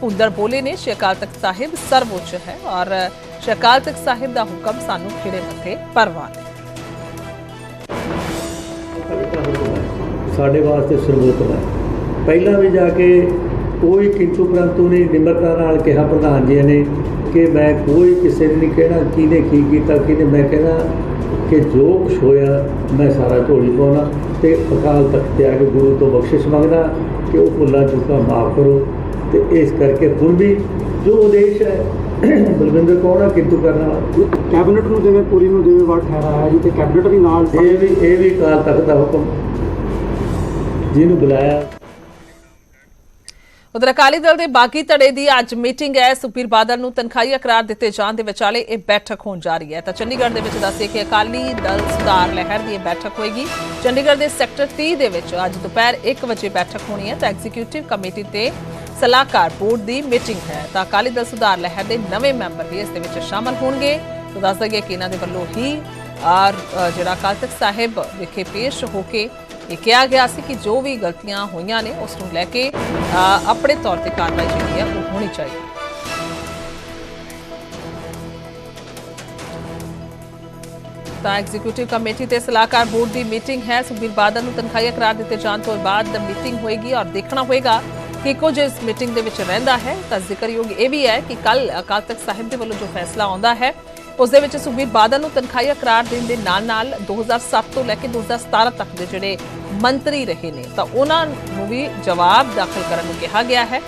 ਭੁੰਦੜ ਬੋਲੇ ਨੇ। ਸ਼੍ਰੀ ਅਕਾਲ ਤਖਤ ਸਾਹਿਬ ਸਰਵਉੱਚ ਹੈ ਔਰ ਸ਼੍ਰੀ ਅਕਾਲ ਤਖਤ ਸਾਹਿਬ ਦਾ ਹੁਕਮ ਸਾਨੂੰ ਖਿੜੇ ਮੱਥੇ ਪਰਵਾਨ ਸਾਡੇ ਵਾਸਤੇ ਸਰਵੋਤਮ ਹੈ। ਪਹਿਲਾਂ ਵੀ ਜਾ ਕੇ ਕੋਈ ਕਿੰਤੂ ਪ੍ਰੰਤੂ ਨਹੀਂ ਨਿਮਰਤਾ ਨਾਲ ਕਿਹਾ ਪ੍ਰਧਾਨ ਜੀ ਨੇ ਕਿ ਮੈਂ ਕੋਈ ਕਿਸੇ ਨੂੰ ਨਹੀਂ ਕਹਿਣਾ ਕਿਹਨੇ ਕੀ ਕੀਤਾ ਕਿਹਨੇ ਮੈਂ ਕਹਿਣਾ ਕਿ ਜੋ ਕੁਛ ਹੋਇਆ ਮੈਂ ਸਾਰਾ ਝੋਲੀ ਪਾਉਣਾ ਤੇ ਅਕਾਲ ਤਖਤ ਤੇ ਆ ਕੇ ਗੁਰੂ ਤੋਂ ਬਖਸ਼ਿਸ਼ ਮੰਗਣਾ ਕਿ ਉਹ ਭੁੱਲਾਂ ਚੁੱਕਾਂ ਮਾਫ ਕਰੋ ਤੇ ਇਸ ਕਰਕੇ ਹੁਣ ਵੀ ਜੋ ਉਦੇਸ਼ ਹੈ ਬਲਵਿੰਦਰ ਕੌਣ ਹੈ ਕਿੰਤੂ ਕਰਨ ਵਾਲਾ। ਕੈਬਨਿਟ ਨੂੰ ਜਿਵੇਂ ਪੂਰੀ ਨੂੰ ਜ਼ਿੰਮੇਵਾਰ ਠਹਿਰਾਇਆ ਜੀ ਤੇ ਕੈਬਨਿਟ ਵੀ ਨਾਲ ਇਹ ਵੀ ਇਹ ਵੀ ਅਕਾਲ ਤਖਤ ਦਾ ਹੁਕਮ ਜਿਹਨੂੰ ਬੁਲਾਇਆ। ਉਧਰ ਅਕਾਲੀ ਦਲ ਦੇ ਬਾਗੀ ਧੜੇ ਦੀ ਅੱਜ ਮੀਟਿੰਗ ਹੈ। ਸੁਖਬੀਰ ਬਾਦਲ ਨੂੰ ਤਨਖਾਹੀਆ ਕਰਾਰ ਦਿੱਤੇ ਜਾਣ ਦੇ ਵਿਚਾਲੇ ਇਹ ਬੈਠਕ ਹੋਣ ਜਾ ਰਹੀ ਹੈ। ਤਾਂ ਚੰਡੀਗੜ੍ਹ ਦੇ ਵਿੱਚ ਦੱਸੇ ਕਿ ਅਕਾਲੀ ਦਲ ਸੁਧਾਰ ਲਹਿਰ ਦੀ ਇਹ ਬੈਠਕ ਹੋਏਗੀ। ਚੰਡੀਗੜ੍ਹ ਦੇ ਸੈਕਟਰ 30 ਦੇ ਵਿੱਚ ਅੱਜ ਦੁਪਹਿਰ 1 ਵਜੇ ਬੈਠਕ ਹੋਣੀ ਹੈ ਤਾਂ ਐਗਜ਼ੀਕਿਊਟਿਵ ਕਮੇਟੀ ਤੇ ਸਲਾਹਕਾਰ ਬੋਰਡ ਦੀ ਮੀਟਿੰਗ ਹੈ। ਤਾਂ ਅਕਾਲੀ ਦਲ ਸੁਧਾਰ ਲਹਿਰ ਦੇ ਨਵੇਂ ਮੈਂਬਰ ਵੀ ਇਸ ਦੇ ਵਿੱਚ ਸ਼ਾਮਲ ਹੋਣਗੇ। ਤਾਂ ਦੱਸ ਦਈਏ ਕਿ ਇਹਨਾਂ ਦੇ ਵੱਲੋਂ ਹੀ ਔਰ ਜਿਹੜਾ ਅਕਾਲ ਤਖਤ ਸਾਹਿਬ ਵਿਖੇ ਪੇਸ਼ ਹੋ ਕੇ ਇਹ ਕਿਹਾ ਗਿਆ ਸੀ ਕਿ ਜੋ ਵੀ ਗਲਤੀਆਂ ਹੋਈਆਂ ਨੇ ਉਸ ਨੂੰ ਲੈ ਕੇ ਆਪਣੇ ਤੌਰ ਤੇ ਕਾਰਵਾਈ ਜਿਹੜੀ ਹੈ ਉਹ ਹੋਣੀ ਚਾਹੀਦੀ ਤਾਂ ਐਗਜ਼ੀਕਿਊਟਿਵ ਕਮੇਟੀ ਤੇ ਸਲਾਹਕਾਰ ਬੋਰਡ ਦੀ ਮੀਟਿੰਗ ਹੈ। ਸੁਖਬੀਰ ਬਾਦਲ ਨੂੰ ਤਨਖਾਹੀਆ ਕਰਾਰ ਦਿੱਤੇ ਜਾਣ ਤੋਂ ਬਾਅਦ ਮੀਟਿੰਗ ਹੋਏਗੀ ਔਰ ਦੇਖਣਾ ਹੋਏਗਾ ਕਿ ਕੁਝ ਇਸ ਮੀਟਿੰਗ ਦੇ ਵਿੱਚ ਰਹਿੰਦਾ ਹੈ। ਤਾਂ ਜ਼ਿਕਰਯੋਗ ਇਹ ਵੀ ਹੈ ਕਿ ਕੱਲ ਅਕਾਲ ਤਖਤ ਸਾਹਿਬ ਦੇ ਵੱਲੋਂ ਜੋ ਫੈਸਲਾ ਆਉਂਦਾ ਹੈ ਉਸ ਦੇ ਵਿੱਚ ਸੁਖਬੀਰ ਬਾਦਲ ਨੂੰ ਤਨਖਾਹੀਆ ਕਰਾਰ ਦੇਣ ਦੇ ਨਾਲ-ਨਾਲ 2007 ਤੋਂ ਲੈ ਕੇ 2017 ਤੱਕ ਦੇ ਜਿਹੜੇ ਮੰਤਰੀ ਰਹੇ ਨੇ, ਤਾਂ ਉਹਨਾਂ ਨੂੰ ਵੀ ਜਵਾਬ ਦਾਖਲ ਕਰਨ ਨੂੰ ਕਿਹਾ ਗਿਆ ਹੈ,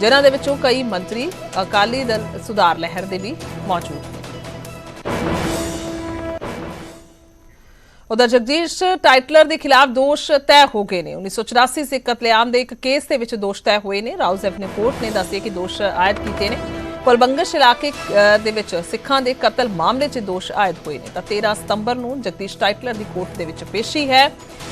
ਜਿਨ੍ਹਾਂ ਦੇ ਵਿੱਚੋਂ ਕਈ ਮੰਤਰੀ ਅਕਾਲੀ ਦਲ ਸੁਧਾਰ ਲਹਿਰ ਦੇ ਵੀ ਮੌਜੂਦ ਨੇ। ਉਧਰ ਜਗਦੀਸ਼, ਟਾਈਟਲਰ ਦੇ ਖਿਲਾਫ ਦੋਸ਼ ਤੈਅ ਹੋ ਗਏ ਨੇ। 1984 ਸੇ ਕਤਲੇਆਮ ਦੇ ਇੱਕ ਕੇਸ ਦੇ ਵਿੱਚ ਦੋਸ਼ ਤੈਅ ਹੋਏ ਨੇ। ਰਾਉਜ਼ ਨੇ ਕੋਰਟ ਨੇ ਦੱਸਿਆ ਕਿ ਦੋਸ਼ ਆਇਦ ਕੀਤੇ ਨੇ। ਕੋਲਬੰਗਸ਼ ਇਲਾਕੇ ਦੇ ਵਿੱਚ ਸਿੱਖਾਂ ਦੇ ਕਤਲ ਮਾਮਲੇ 'ਚ ਦੋਸ਼ ਆਇਦ ਹੋਏ ਨੇ। ਤਾਂ 13 ਸਤੰਬਰ ਨੂੰ ਜਗਦੀਸ਼ ਟਾਈਟਲਰ ਦੀ ਕੋਰਟ ਦੇ ਵਿੱਚ ਪੇਸ਼ੀ ਹੈ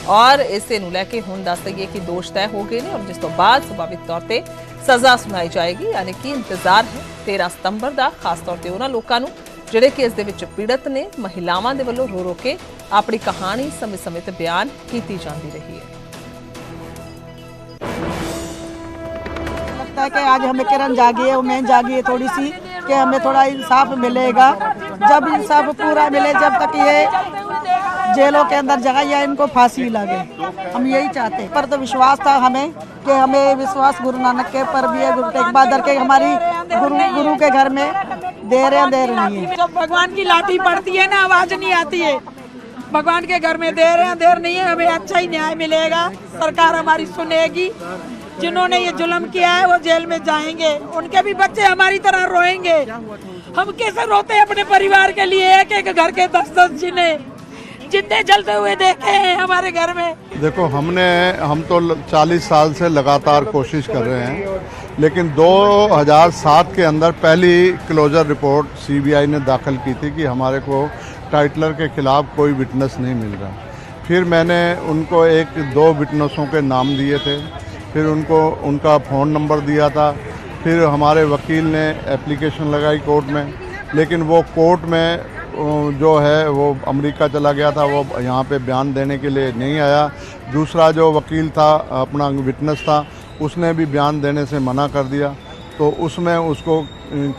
ਔਰ ਇਸੇ ਨੂੰ ਲੈ ਕੇ ਹੁਣ ਦੱਸ ਦਈਏ ਕਿ ਦੋਸ਼ ਤੈਅ ਹੋ ਗਏ ਨੇ ਔਰ ਜਿਸ ਤੋਂ ਬਾਅਦ ਸੁਭਾਵਿਕ ਤੌਰ ਤੇ ਸਜ਼ਾ ਸੁਣਾਈ ਜਾਏਗੀ। ਯਾਨੀ ਕਿ ਇੰਤਜ਼ਾਰ ਹੈ 13 ਸਤੰਬਰ ਦਾ, ਖਾਸ ਤੌਰ ਤੇ ਉਹਨਾਂ ਲੋਕਾਂ ਨੂੰ ਜਿਹੜੇ ਕਿ ਇਸ ਦੇ ਵਿੱਚ ਪੀੜਤ ਨੇ। ਮਹਿਲਾਵਾਂ ਦੇ ਵੱਲੋਂ ਰੋ ਰੋ ਕੇ ਆਪਣੀ ਕਹਾਣੀ ਸਮੇਂ-ਸਮੇਂ ਤੇ ਬਿਆਨ ਕੀਤੀ ਜਾਂਦੀ ਰਹੀ ਹੈ। लगता है कि आज हमें किरण जागी है उमेन जागी है थोड़ी सी, कि हमें थोड़ा इंसाफ मिलेगा। जब इंसाफ पूरा मिले, जब तक ये जेलों के अंदर जगह या इनको फांसी लगे। हम यही चाहते पर तो विश्वास था हमें कि हमें विश्वास गुरु नानक के पर भी है। गुरु तेग बहादुर के हमारी गुरु गुरु के घर में देर है, देर नहीं है। जब भगवान की लाठी पड़ती है ना, आवाज़ नहीं आती है। भगवान के घर में देर है, देर नहीं है, हमें अच्छा ही न्याय मिलेगा। सरकार हमारी सुनेगी। जिन्होंने ये जुल्म किया है, वो जेल में जाएँगे। उनके भी बच्चे हमारी तरह रोएँगे। हम कैसे रोते हैं अपने परिवार के लिए? एक एक घर के दस दस जिने जितने जलते हुए देखे हैं हमारे घर में। देखो, हमने, हम तो 40 साल से लगातार कोशिश कर रहे हैं, लेकिन 2007 के अंदर पहली क्लोजर रिपोर्ट सीबीआई ने दाखिल की थी कि हमारे को टाइटलर के खिलाफ कोई विटनेस नहीं मिल रहा। फिर मैंने उनको एक, दो विटनेसों के नाम दिए थे। फिर उनको उनका फ़ोन नंबर दिया था। फिर हमारे वकील ने एप्लीकेशन लगाई कोर्ट में लेकिन वो कोर्ट में जो है वो अमेरिका चला गया था। वो यहाँ पे बयान देने के लिए नहीं आया। दूसरा जो वकील था अपना विटनेस था उसने भी बयान देने से मना कर दिया। तो उसमें उसको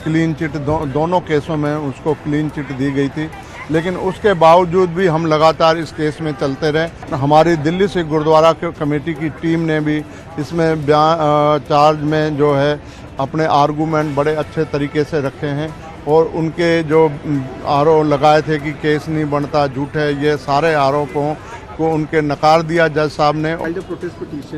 क्लीन चिट दो, दोनों केसों में उसको क्लीन चिट दी गई थी। लेकिन उसके बावजूद भी हम लगातार इस केस में चलते रहे। हमारी दिल्ली से गुरुद्वारा कमेटी की टीम ने भी इसमें चार्ज में जो है अपने आर्गूमेंट बड़े अच्छे तरीके से रखे हैं और उनके जो आरोप लगाए थे कि केस नहीं बनता, झूठ है, ये सारे आरोपों को उनके नकार दिया जज साहब ने।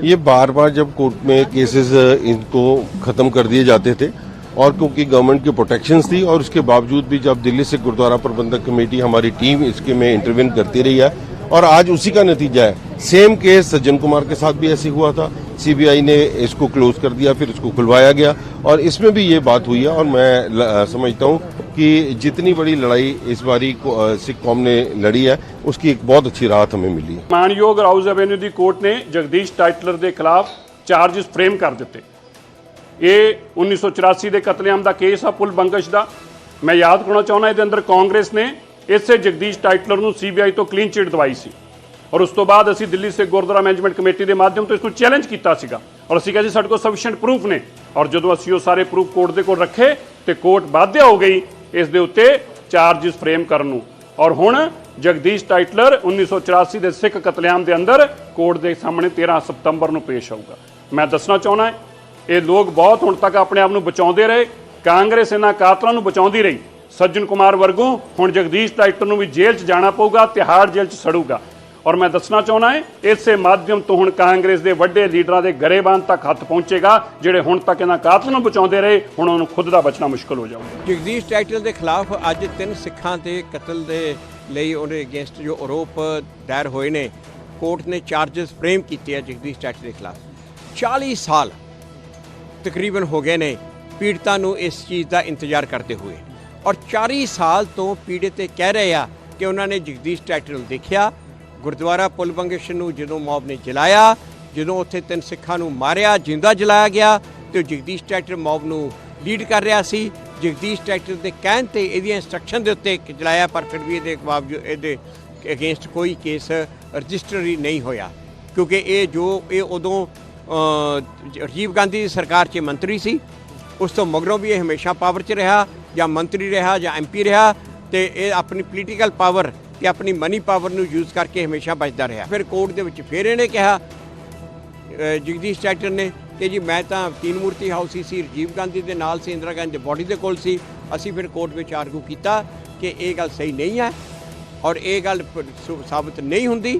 ये बार बार जब कोर्ट में केसेस इनको खत्म कर दिए जाते थे और क्योंकि गवर्नमेंट की प्रोटेक्शन थी और उसके बावजूद भी जब दिल्ली से गुरुद्वारा प्रबंधक कमेटी हमारी टीम इसके में इंटरवीन करती रही है और आज उसी का नतीजा है सेम केस सज्जन कुमार के साथ भी ऐसे हुआ था सीबीआई ने इसको क्लोज कर दिया फिर इसको खुलवाया गया और इसमें भी ये बात हुई है और मैं समझता हूँ कि जितनी बड़ी लड़ाई इस बारी सिख कौम ने लड़ी है उसकी एक बहुत अच्छी राहत हमें मिली है ਮਾਨਯੋਗ ਰਾਉਜ਼ ਐਵੇਨਿਊ ਦੀ ਕੋਰਟ ਨੇ ਜਗਦੀਸ਼ ਟਾਈਟਲਰ ਦੇ ਖਿਲਾਫ ਚਾਰਜਸ ਫਰੇਮ ਕਰ ਦਿੱਤੇ ਇਹ 1984 ਦੇ ਕਤਲੇਆਮ ਦਾ ਕੇਸ ਆ, ਪੁਲ ਬੰਗਸ਼ ਦਾ। ਮੈਂ ਯਾਦ ਕਰਨਾ ਚਾਹੁੰਦਾ, ਇਹਦੇ ਅੰਦਰ ਕਾਂਗਰਸ ਨੇ ਇਸੇ ਜਗਦੀਸ਼ ਟਾਈਟਲਰ ਨੂੰ ਸੀਬੀਆਈ ਤੋਂ ਕਲੀਨ ਚਿਟ ਦਵਾਈ ਸੀ। ਔਰ ਉਸ ਤੋਂ ਬਾਅਦ ਅਸੀਂ ਦਿੱਲੀ ਸੇ ਗੁਰਦੁਆਰਾ ਮੈਨੇਜਮੈਂਟ ਕਮੇਟੀ ਦੇ ਮਾਧਿਅਮ ਤੋਂ ਇਸ ਨੂੰ ਚੈਲੰਜ ਕੀਤਾ ਸੀਗਾ। ਔਰ ਅਸੀਂ ਕਿਹਾ ਜੀ, ਸਾਡੇ ਕੋਲ ਸਫੀਸ਼ੀਐਂਟ ਪ੍ਰੂਫ ਨੇ। ਔਰ ਜਦੋਂ ਅਸੀਂ ਉਹ ਸਾਰੇ ਪ੍ਰੂਫ ਕੋਰਟ ਦੇ ਕੋਲ ਰੱਖੇ ਤੇ ਕੋਰਟ ਬਾਧਿਆ ਹੋ ਗਈ, ਇਸ ਦੇ ਉੱਤੇ ਚਾਰजेस ਫਰੇਮ ਕਰਨ ਨੂੰ। ਔਰ ਹੁਣ ਜਗਦੀਸ਼ ਟਾਈਟਲਰ 1984 ਦੇ ਸਿੱਖ ਕਤਲੇਆਮ ਦੇ ਅੰਦਰ ਕੋਰਟ ਦੇ ਸਾਹਮਣੇ 13 ਸਤੰਬਰ ਨੂੰ ਪੇਸ਼ ਹੋਊਗਾ ਮੈਂ ਦੱਸਣਾ ਚਾਹੁੰਦਾ ਇਹ ਲੋਕ ਬਹੁਤ ਹੁਣ ਤੱਕ ਆਪਣੇ ਆਪ ਨੂੰ ਬਚਾਉਂਦੇ ਰਹੇ, ਕਾਂਗਰਸ ਇਹਨਾਂ ਕਾਤਲਾਂ ਨੂੰ ਬਚਾਉਂਦੀ ਰਹੀ। ਸੱਜਣ ਕੁਮਾਰ ਵਰਗੂ ਹੁਣ ਜਗਦੀਸ਼ ਟਾਈਟਲਰ ਨੂੰ ਵੀ ਜੇਲ੍ਹ 'ਚ ਜਾਣਾ ਪਊਗਾ, ਤਿਹਾੜ ਜੇਲ੍ਹ 'ਚ ਸੜੂਗਾ। ਔਰ ਮੈਂ ਦੱਸਣਾ ਚਾਹੁੰਦਾ ਹੈ, ਇਸੇ ਮਾਧਿਅਮ ਤੋਂ ਹੁਣ ਕਾਂਗਰਸ ਦੇ ਵੱਡੇ ਲੀਡਰਾਂ ਦੇ ਗਰੇਬਾਨ ਤੱਕ ਹੱਥ ਪਹੁੰਚੇਗਾ, ਜਿਹੜੇ ਹੁਣ ਤੱਕ ਇਹਨਾਂ ਕਾਤਲਾਂ ਨੂੰ ਬਚਾਉਂਦੇ ਰਹੇ, ਹੁਣ ਉਹਨਾਂ ਨੂੰ ਖੁਦ ਦਾ ਬਚਣਾ ਮੁਸ਼ਕਲ ਹੋ ਜਾਊਗਾ। ਜਗਦੀਸ਼ ਟਾਈਟਲ ਦੇ ਖਿਲਾਫ ਅੱਜ ਤਿੰਨ ਸਿੱਖਾਂ ਦੇ ਕਤਲ ਦੇ ਲਈ ਉਹਦੇ ਅਗੇਂਸਟ ਜੋ ਆਰੋਪ ਦਾਇਰ ਹੋਏ ਨੇ, ਕੋਰਟ ਨੇ ਚਾਰजेस ਫਰੇਮ ਕੀਤੇ ਆ ਜਗਦੀਸ਼ ਟਾਈਟਲ ਦੇ ਖਿਲਾਫ। 40 ਸਾਲ ਤਕਰੀਬਨ ਹੋ ਗਏ ਨੇ ਪੀੜਤਾਂ ਨੂੰ ਇਸ ਚੀਜ਼ ਦਾ ਇੰਤਜ਼ਾਰ ਕਰਦੇ ਹੋਏ। ਔਰ 40 ਸਾਲ ਤੋਂ ਪੀੜਤ ਇਹ ਕਹਿ ਰਹੇ ਆ ਕਿ ਉਹਨਾਂ ਨੇ ਜਗਦੀਸ਼ ਟਾਈਟਲ ਨੂੰ ਦੇਖਿਆ, ਗੁਰਦੁਆਰਾ ਪੁਲ ਬੰਗਸ਼ ਨੂੰ ਜਦੋਂ ਮੌਬ ਨੇ ਜਲਾਇਆ, ਜਦੋਂ ਉੱਥੇ ਤਿੰਨ ਸਿੱਖਾਂ ਨੂੰ ਮਾਰਿਆ, ਜਿੰਦਾ ਜਲਾਇਆ ਗਿਆ, ਤੇ ਉਹ ਜਗਦੀਸ਼ ਟਾਈਟਲ ਮੌਬ ਨੂੰ ਲੀਡ ਕਰ ਰਿਹਾ ਸੀ। ਜਗਦੀਸ਼ ਟਾਈਟਲ ਦੇ ਕਹਿਣ ਤੇ ਇਹਦੀਆਂ ਇੰਸਟਰਕਸ਼ਨ ਦੇ ਉੱਤੇ ਜਲਾਇਆ, ਪਰ ਫਿਰ ਵੀ ਇਹਦੇ ਬਾਵਜੂਦ ਇਹਦੇ ਅਗੇਂਸਟ ਕੋਈ ਕੇਸ ਰਜਿਸਟਰ ਹੀ ਨਹੀਂ ਹੋਇਆ। ਕਿਉਂਕਿ ਇਹ ਜੋ ਇਹ ਉਦੋਂ ਰਾਜੀਵ ਗਾਂਧੀ ਦੀ ਸਰਕਾਰ 'ਚ ਮੰਤਰੀ ਸੀ। ਉਸ ਤੋਂ ਮਗਰੋਂ ਵੀ ਇਹ ਹਮੇਸ਼ਾ ਪਾਵਰ 'ਚ ਰਿਹਾ, ਜਾਂ ਮੰਤਰੀ ਰਿਹਾ, ਜਾਂ ਐਮਪੀ ਰਿਹਾ, ਤੇ ਇਹ ਆਪਣੀ ਪੋਲੀਟੀਕਲ ਪਾਵਰ ਤੇ ਆਪਣੀ ਮਨੀ ਪਾਵਰ ਨੂੰ ਯੂਜ਼ ਕਰਕੇ ਹਮੇਸ਼ਾ ਬਚਦਾ ਰਿਹਾ। ਫਿਰ ਕੋਰਟ ਦੇ ਵਿੱਚ ਫਿਰ ਇਹਨੇ ਕਿਹਾ ਜਗਦੀਸ਼ ਚੈਟਰ ਨੇ ਕਿ ਜੀ ਮੈਂ ਤਾਂ ਤੀਨ ਮੂਰਤੀ ਹਾਊਸ ਹੀ ਸੀ, ਰਾਜੀਵ ਗਾਂਧੀ ਦੇ ਨਾਲ ਸੀ, ਇੰਦਰਾ ਗਾਂਧੀ ਦੇ ਬੋਡੀ ਦੇ ਕੋਲ ਸੀ। ਅਸੀਂ ਫਿਰ ਕੋਰਟ ਵਿੱਚ ਆਰਗੂ ਕੀਤਾ ਕਿ ਇਹ ਗੱਲ ਸਹੀ ਨਹੀਂ ਹੈ ਔਰ ਇਹ ਗੱਲ ਸਾਬਤ ਨਹੀਂ ਹੁੰਦੀ।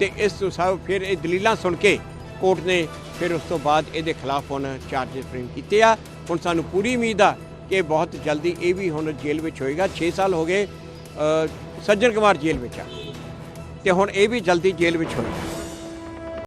ਤੇ ਇਸ ਤੋਂ ਸਭ ਫਿਰ ਇਹ ਦਲੀਲਾਂ ਸੁਣ ਕੇ ਕੋਰਟ ਨੇ ਫਿਰ ਉਸ ਤੋਂ ਬਾਅਦ ਇਹਦੇ ਖਿਲਾਫ ਹੁਣ ਚਾਰजेस ਫਰੇਮ ਕੀਤੇ ਆ। ਹੁਣ ਸਾਨੂੰ ਪੂਰੀ ਉਮੀਦ ਆ ਕਿ ਬਹੁਤ ਜਲਦੀ ਇਹ ਵੀ ਹੁਣ ਜੇਲ੍ਹ ਵਿੱਚ ਹੋਏਗਾ। 6 ਸਾਲ ਹੋ ਗਏ ਸੱਜਣ ਕੁਮਾਰ ਜੇਲ੍ਹ ਵਿੱਚ ਆ। ਤੇ ਹੁਣ ਇਹ ਵੀ ਜਲਦੀ ਜੇਲ੍ਹ ਵਿੱਚ ਹੋਏਗਾ।